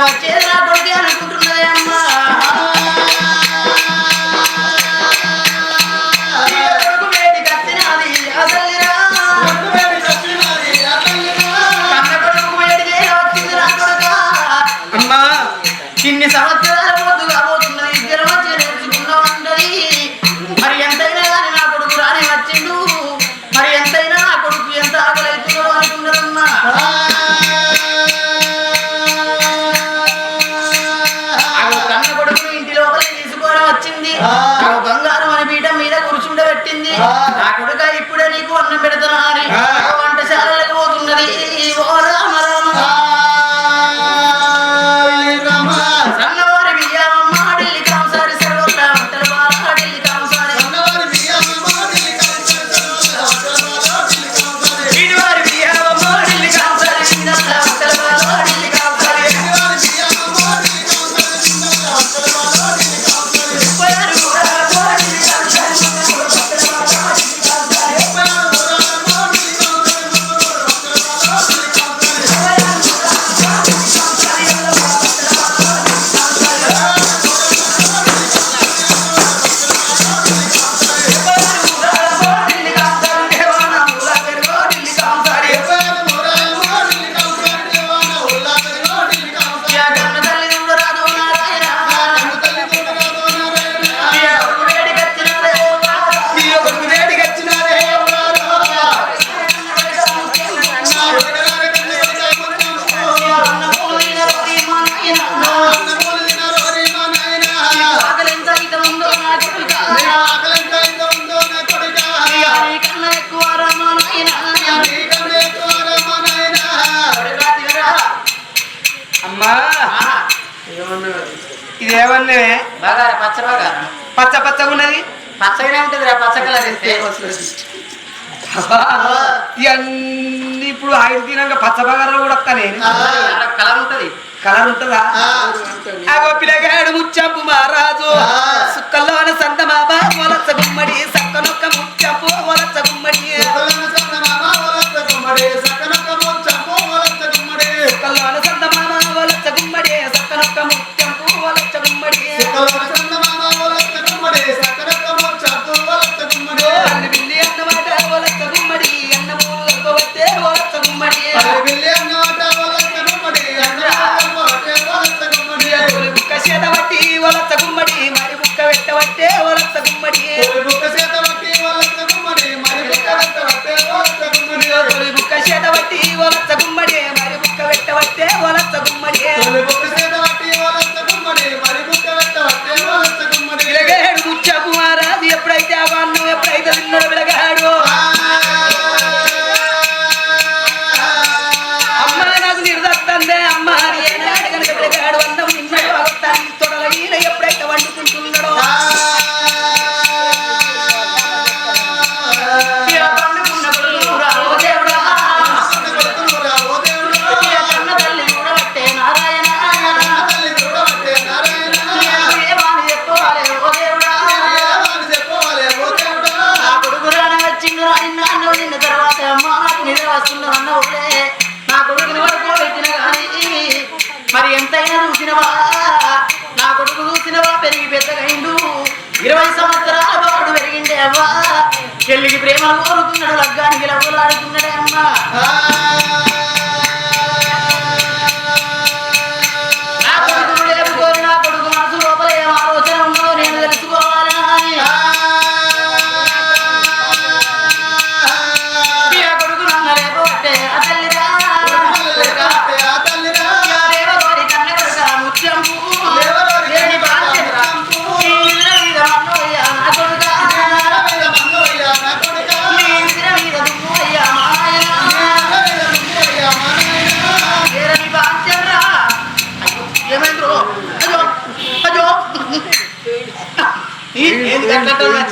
I get up. ఉన్నది పచ్చగానే ఉంటుంది రా పచ్చ కలర్ వేస్తే ఇవన్నీ ఇప్పుడు ఐదు తినాక పచ్చ బగారాలు కూడా వస్తానే. కలర్ ఉంటది. కలర్ ఉంటుందా? అగో పిల్లగాడు ముచ్చంపు మహారాజు. సుక్కల్లోన సంత మామ వలస గుమ్మడి సక్కనొక్క ముచ్చంపు వలస గుమ్మడి. సుక్కల్లోన సంత మామ వలస గుమ్మడి. సక్కనొక్క ముచ్చంపు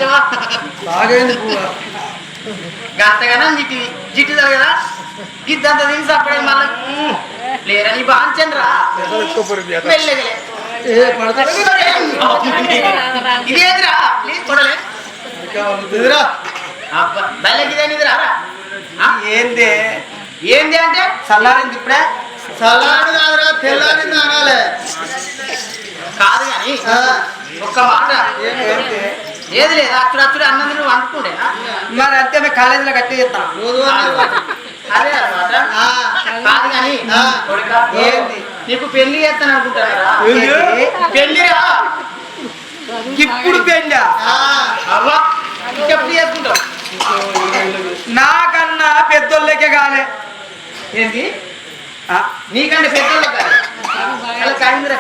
నచ్చవా? గంతగానం జిట్టి జిట్టి కదా ఇద్దంత తీసి అప్పుడే మళ్ళీ లేరని బాంచండ్రా? మెల్లగలే ఇదేదిరా చూడలే ఏంది? ఏంది అంటే? చల్లారింది ఇప్పుడే? చల్లారి కాదురా తెల్లారింది అనాలే. కాదు కానీ ఒక్క మాట. ఏంది? ఏది లేదు అక్కడ అక్కడ అన్నది నువ్వు అనుకుండే మరి అంతే మేము కాలేజీలో కట్టి అదే కాదు కానీ ఏంది? నీకు పెళ్ళి చేస్తాను అనుకుంటారా ఏంది? పెళ్ళిరా? ఇప్పుడు పెండా అవ్వా ఇంకెప్పుడు చేసుకుంటావు? నాకన్నా పెద్దోళ్ళకే కాలే. ఏంటి నీకంటే పెద్దోళ్ళు కాదు అలా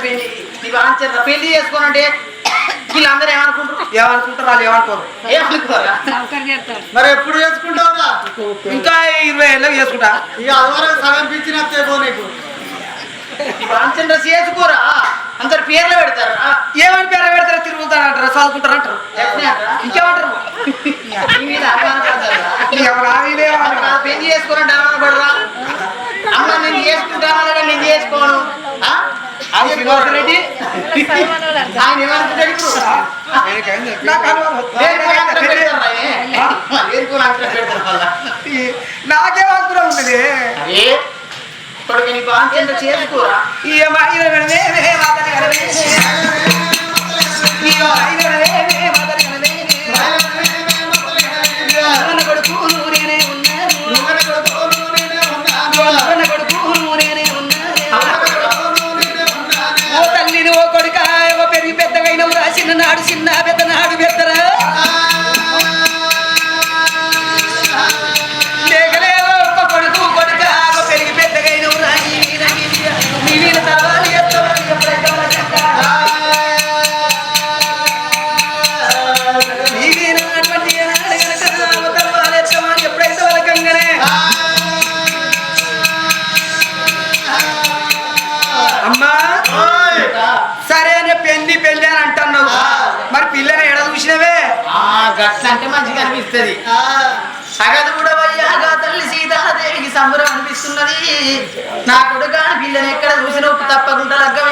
పెళ్ళి. నీకు ఆన్సర్ పెళ్ళి చేసుకోనంటే వీళ్ళందరూ ఏమనుకుంటారు? ఏమనుకుంటారు? వాళ్ళు ఏమనుకోరు. ఏమనుకోరా? మరి ఎప్పుడు చేసుకుంటావురా? ఇంకా ఇరవై ఏళ్ళకి చేసుకుంటా. ఇక అదివరకు సగం పిచ్చినట్టే పో నీకు. ఆన్సర్ చేసుకోరా అందరు పేర్లు పెడతారా. ఏమని పేరు పెడతారో? తిరుగుతారు అంటారు చదువుకుంటారు అంటారు? ఇంకేమంటారు పెళ్ళి చేసుకోనంటే అనుమానపడరా అమ్మ నేను చేసుకుంటాను నేను చేసుకోను. నాకు అనుకున్నా ఉన్నది. కొడుకు చేసుకోరా? ఈ అమ్మాయి చిన్ననాడు చిన్న నాడు పెద్దరా dapat ang dalaga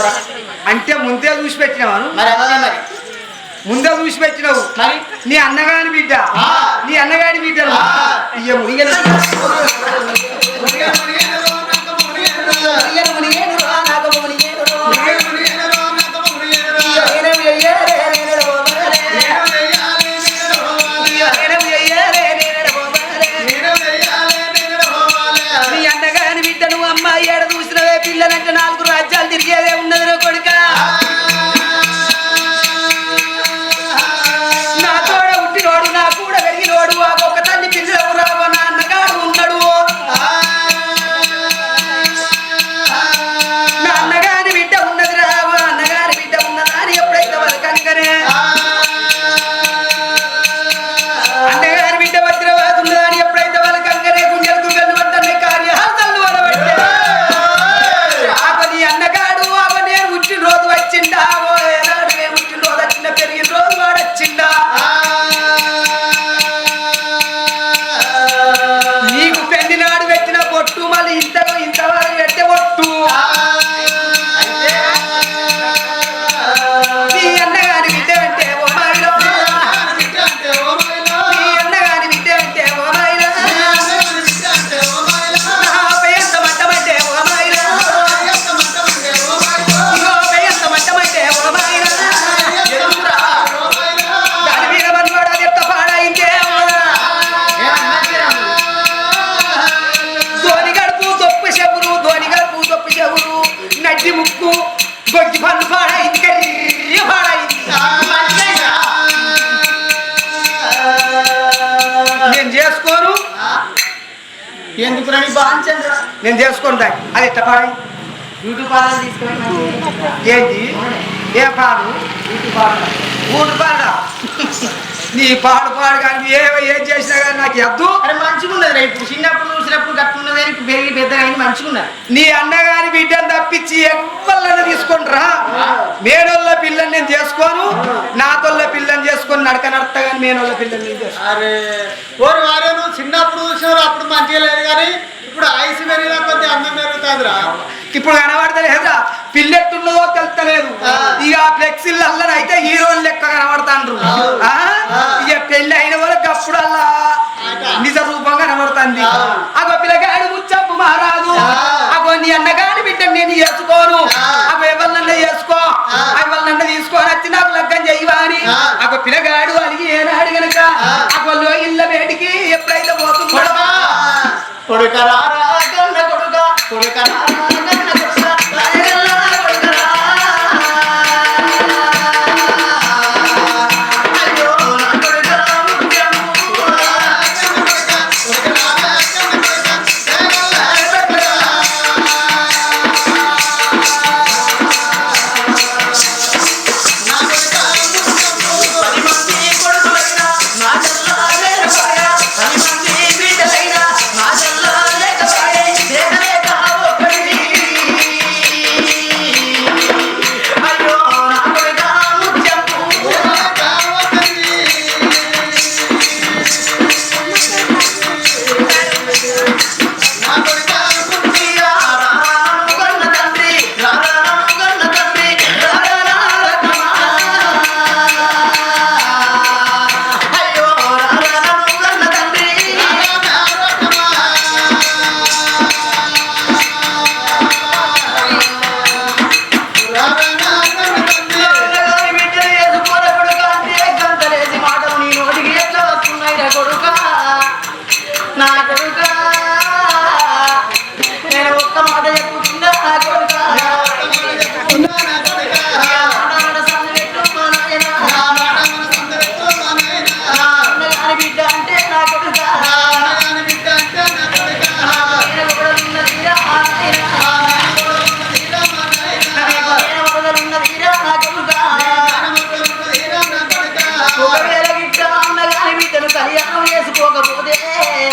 లేదురా అంటే ముందే చూసి పెట్టినావాను మరి ముందే చూసి పెట్టినావు. నీ అన్నగాని బిడ్డ. నీ అన్నగాని బిడ్డ ఇయ్య అన్నగాని బిడ్డను అమ్మాయి ఏడ చూసినవే పిల్లలంటే నా చేసుకుంటాయి అది ఎట్ట ఏంటి? ఏ పాడు? యూట్యూబ్ పాడు? నీ పాడు పాడు కానీ ఏం చేసినా కానీ నాకు ఎద్దు అరే మంచిగున్నది ఇప్పుడు. చిన్నప్పుడు చూసినప్పుడు గట్టున్నది ఇప్పుడు పెరిగి పెద్ద అయింది నీ అన్నగారి బిడ్డను తప్పించి ఎవ్వళ్ళని తీసుకుంటారా మేడోళ్ళ పిల్లని నేను చేసుకోను నాతోళ్ళ పిల్లని చేసుకొని నడక నడత కానీ మేడోళ్ళ పిల్లని నేను అరే ఓరు వారే నువ్వు చిన్నప్పుడు చూసినారు అప్పుడు మంచిగా లేదు కానీ ఇప్పుడు ఆయుష్ పెరిగినా అన్నం పెరుగుతుందిరా. ఇప్పుడు కనబడతలేదురా పిల్లెట్టున్నదో తెలుస్తలేదు ఇక ఫ్లెక్సీ అయితే హీరోలు లెక్క కనబడతాండ్రు. ఇక పెళ్ళి అయిన వాళ్ళకి అప్పుడు అలా నిజ రూపంగా కనబడుతుంది అగో పిల్లగాడు ముచ్చప్పు మహారాజు. అగో నీ అన్నగాని బిడ్డ నేను చేసుకోను అగో ఎవరినన్నా చేసుకో ఎవరినన్నా తీసుకొని వచ్చి నాకు లగ్గం చెయ్యవా అని అగో పిల్లగాడు అలిగి ఏనాడు గనక. అగో ఇళ్ళ వేడికి ఎప్పుడైతే పోతుంది. కొడుక. కొడుకరా కొడుక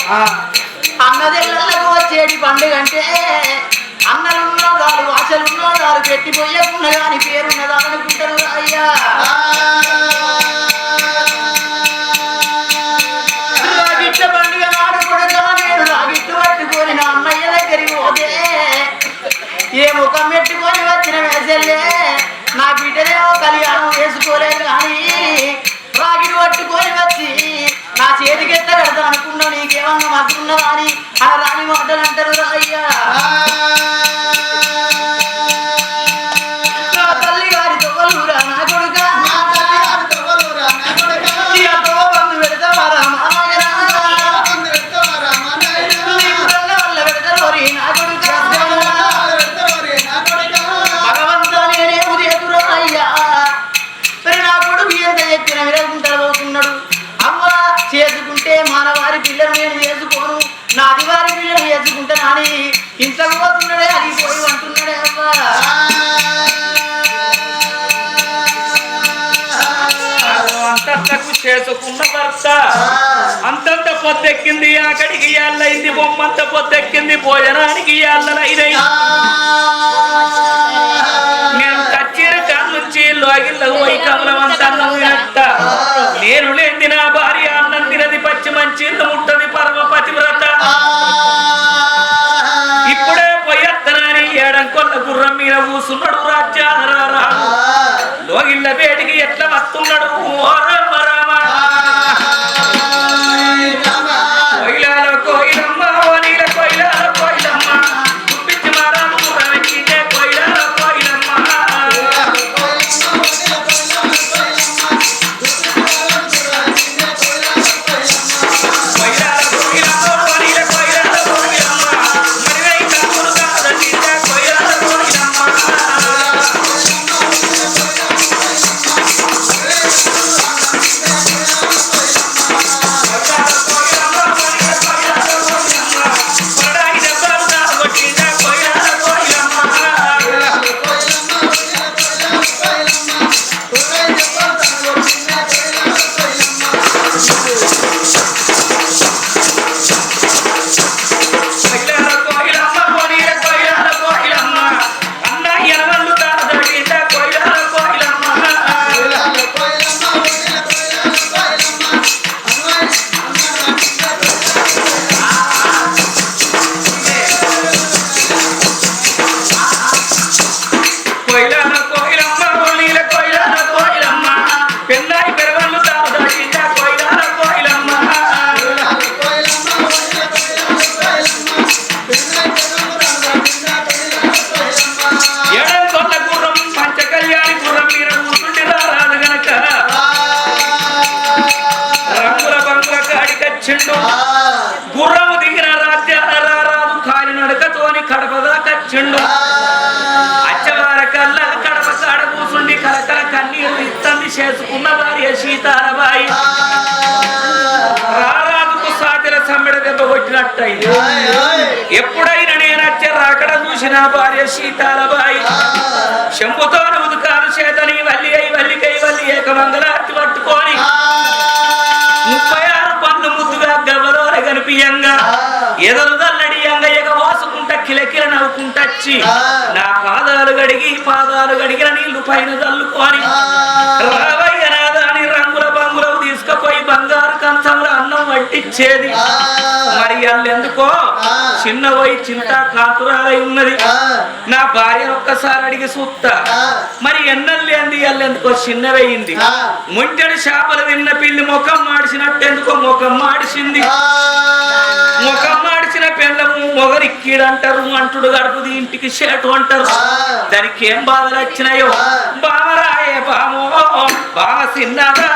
అన్నదెళ్ళకు వచ్చేటి పండుగ అంటే అన్నలున్నదాలు ఆశలున్నదాలు పెట్టిపోయకున్న గాని పేరున్నదాలు అనుకుంటారు అయ్యా రాగిట్ల పండుగ నాడు కూడా నేను రాగిట్టు పట్టుకొని నా అన్నయ్య దగ్గరికి పోతే ఏ ముఖం పెట్టుకొని వచ్చిన వేసల్లే నా బిడ్డలేమో కళ్యాణం వేసుకోలేదు నా చేతికి అనుకున్నావు పెడతా అనుకున్నా నీకేమన్నా మగ్గున్నదా అని ఆ రాణి మాటలు అంటారు రా అయ్యా. ఇంతకు పోతున్నాడే అది పోయి అంటున్నాడే అవ్వ అంతకు చేసుకున్న భర్త. అంతంత పొద్దెక్కింది అక్కడికి ఎల్లయింది బొమ్మంత పొద్దెక్కింది భోజనానికి ఎల్లలైనై నేను కచ్చిన కాడ నుంచి లోగిళ్ళకు పోయి కమలమంతా నవ్వినట్ట. నేను లేని నా భార్య అన్నం తినది పచ్చి మంచి ముట్టది పరమ పతివ్రత. కొల్ల గుర్రం మీద కూసున్నాడు రాజ్యారాడు లోగిళ్ళ వేడికి ఎట్లా వస్తున్నాడు చేసుకున్న భార్య సీతారాబాయి రారాజుకు సాతిల సమ్మెడ దెబ్బ కొట్టినట్టయింది. ఎప్పుడైనా నేను వచ్చే రాకడ చూసిన భార్య సీతాలబాయి శంభుతో ఉదుకాలు చేతని వల్లి అయి వల్లికై వల్లి ఏకమంగళార్తి పట్టుకొని ముప్పై ఆరు పన్ను ముద్దుగా గవ్వలో కనిపియంగా ఎదలుదల్లడియంగా కిలకిల నవ్వుకుంటచ్చి నా పాదాలు గడిగి పాదాలు గడిగిన నీళ్ళు పైన చల్లుకొని రావయ్య నాదాని రంగుల బంగులకు తీసుకుపోయి బంగారు కంచంలో అన్నం వడ్డిచ్చేది. మరి అల్లెందుకో? చిన్న పోయి చింత కాతురాలై ఉన్నది. నా భార్య ఒక్కసారి అడిగి చూస్తా మరి ఎన్నెల్లేంది అల్లెందుకో? చిన్నవయింది ముంటడి చేపలు తిన్న పిల్లి ముఖం మాడిసినట్టెందుకో? ముఖం మాడిసింది. ముఖం మాడిసిన పెళ్ళము మొగరిక్కీడంటారు అంటుడు గడుపుది ఇంటికి షేటు అంటారు. దానికి ఏం బాధలు వచ్చినాయో? బామరాయే బామో బామ చిన్నదా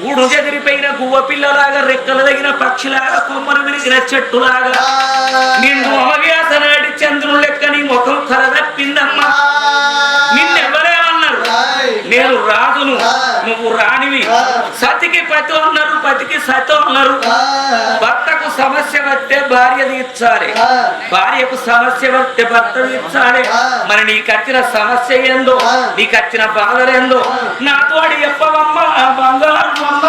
గూడు చెదిరిపోయిన గువ్వ పిల్లలాగా రెక్కలు తగిన పక్షిలాగా కొమ్మలు విరిగిన చెట్టులాగా. నిండు అమవ్యాస నాటి చంద్రుని లెక్క నీ ముఖం నిన్నెవరేమన్నారు నేను రాజును నువ్వు రాణివి సతికి పతి ఉన్నారు పతికి సతి ఉన్నారు భర్తకు సమస్య వస్తే భార్య తీర్చాలి భార్యకు సమస్య వస్తే భర్త తీర్చాలి మరి నీకు వచ్చిన సమస్య ఏందో నీకు వచ్చిన బాధలేందో నాతో చెప్పవమ్మా బంగారు అమ్మ.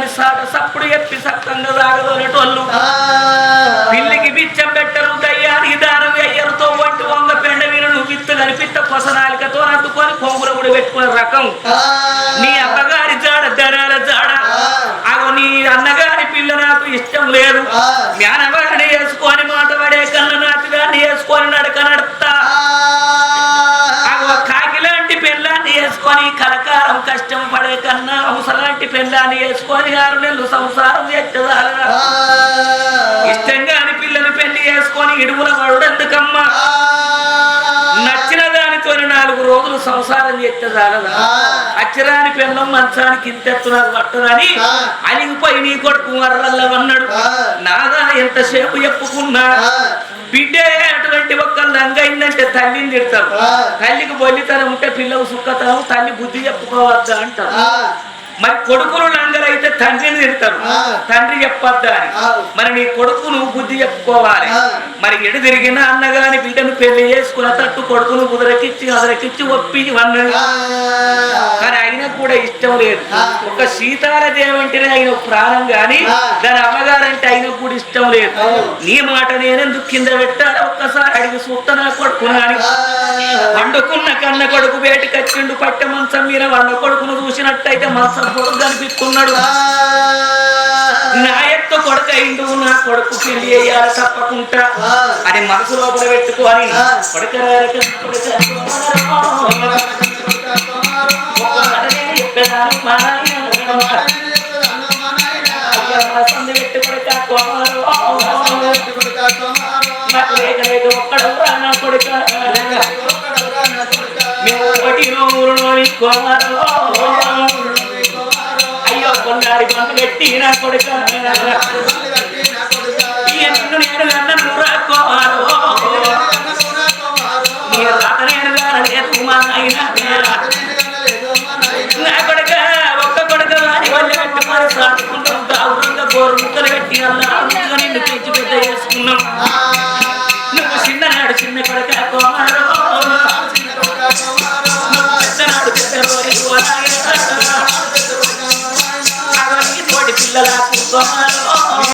మిగులన్నాని సాట సప్పుడు ఎప్పి సాగదోనేటోళ్ళు. పిల్లికి బిచ్చం పెట్టరు దయ్యానికి దానం అయ్యరుతో వంటి వంగ పెండ వీరును విత్తు కనిపిత్త కొసనాలికతో అడ్డుకొని కొంగుర కూడా పెట్టుకునే రకం. నీ అమ్మగారి జాడ ధనాల జాడ. అగో నీ అన్నగారి పిల్ల నాకు ఇష్టం లేదు. జ్ఞానవారిని వేసుకొని మాట పడే కన్న నాటివాడిని వేసుకొని నడక నడుపుతా. అగో కాకి లాంటి పెళ్ళాన్ని వేసుకొని కలకాలం కష్టం పడే కన్నా అవసరాంటి పెళ్ళాన్ని వేసుకొని ఆరు నెలలు సంసారం ఇష్టంగా అని పిల్లని పెళ్ళి చేసుకొని ఇడుముల పడుడెందుకమ్మా నచ్చిన దానితో నాలుగు రోజులు సంసారం చేస్తే చాలదా అచ్చరాని పెళ్ళం మంచానికి ఇంతెత్తున్నది పట్టదని అలిగిపోయి నీ కొడుకు మర్రల్లవన్నాడు నాదా ఎంతసేపు చెప్పుకున్నా? బిడ్డే అటువంటి ఒక్క లంగైందంటే తల్లిని తిడతారు తల్లికి బొల్లితనం ఉంటే పిల్లకు సుఖతనం తల్లి బుద్ధి చెప్పుకోవద్దా అంటారు మరి కొడుకులు లంగలైతే తండ్రిని తిడతారు. తండ్రి చెప్పొద్దా అని. మరి నీ కొడుకు నువ్వు బుద్ధి చెప్పుకోవాలి. మరి ఎడు తిరిగిన అన్నగాని బిడ్డను పెళ్ళి చేసుకున్న తట్టు కొడుకును కుదరకిచ్చి అదరకిచ్చి ఒప్పి అన్నాడు కానీ ఆయనకు కూడా ఇష్టం లేదు. ఒక సీతాల దేవంటేనే ఆయన ప్రాణం గాని దాని అమ్మగారంటే ఆయనకు కూడా ఇష్టం లేదు. నీ మాట నేనెందుకు కింద పెట్టాలి? ఒక్కసారి అడిగి నా కొడుకున్నాని వండుకున్న కన్న కొడుకు వేటికి వచ్చిండు పట్టె మంచం మీద. వండ కొడుకును చూసినట్టయితే మంచం కొడుకు కనిపిస్తున్నాడు నా యొక్క కొడుకు అయిండు నా కొడుకు పెళ్ళి చేయాలి తప్పకుండా. అని మనసు లోపల పెట్టుకొని కొడుక చెప్పేదాను మా నాయన అయ్యా గారి బంకు పెట్టి నా కొడుక. నేను మా పెట్టి చేసుకున్నాం. నువ్వు చిన్న కొడుక కోమారు. పెద్దనాడు పెద్ద lalaki ba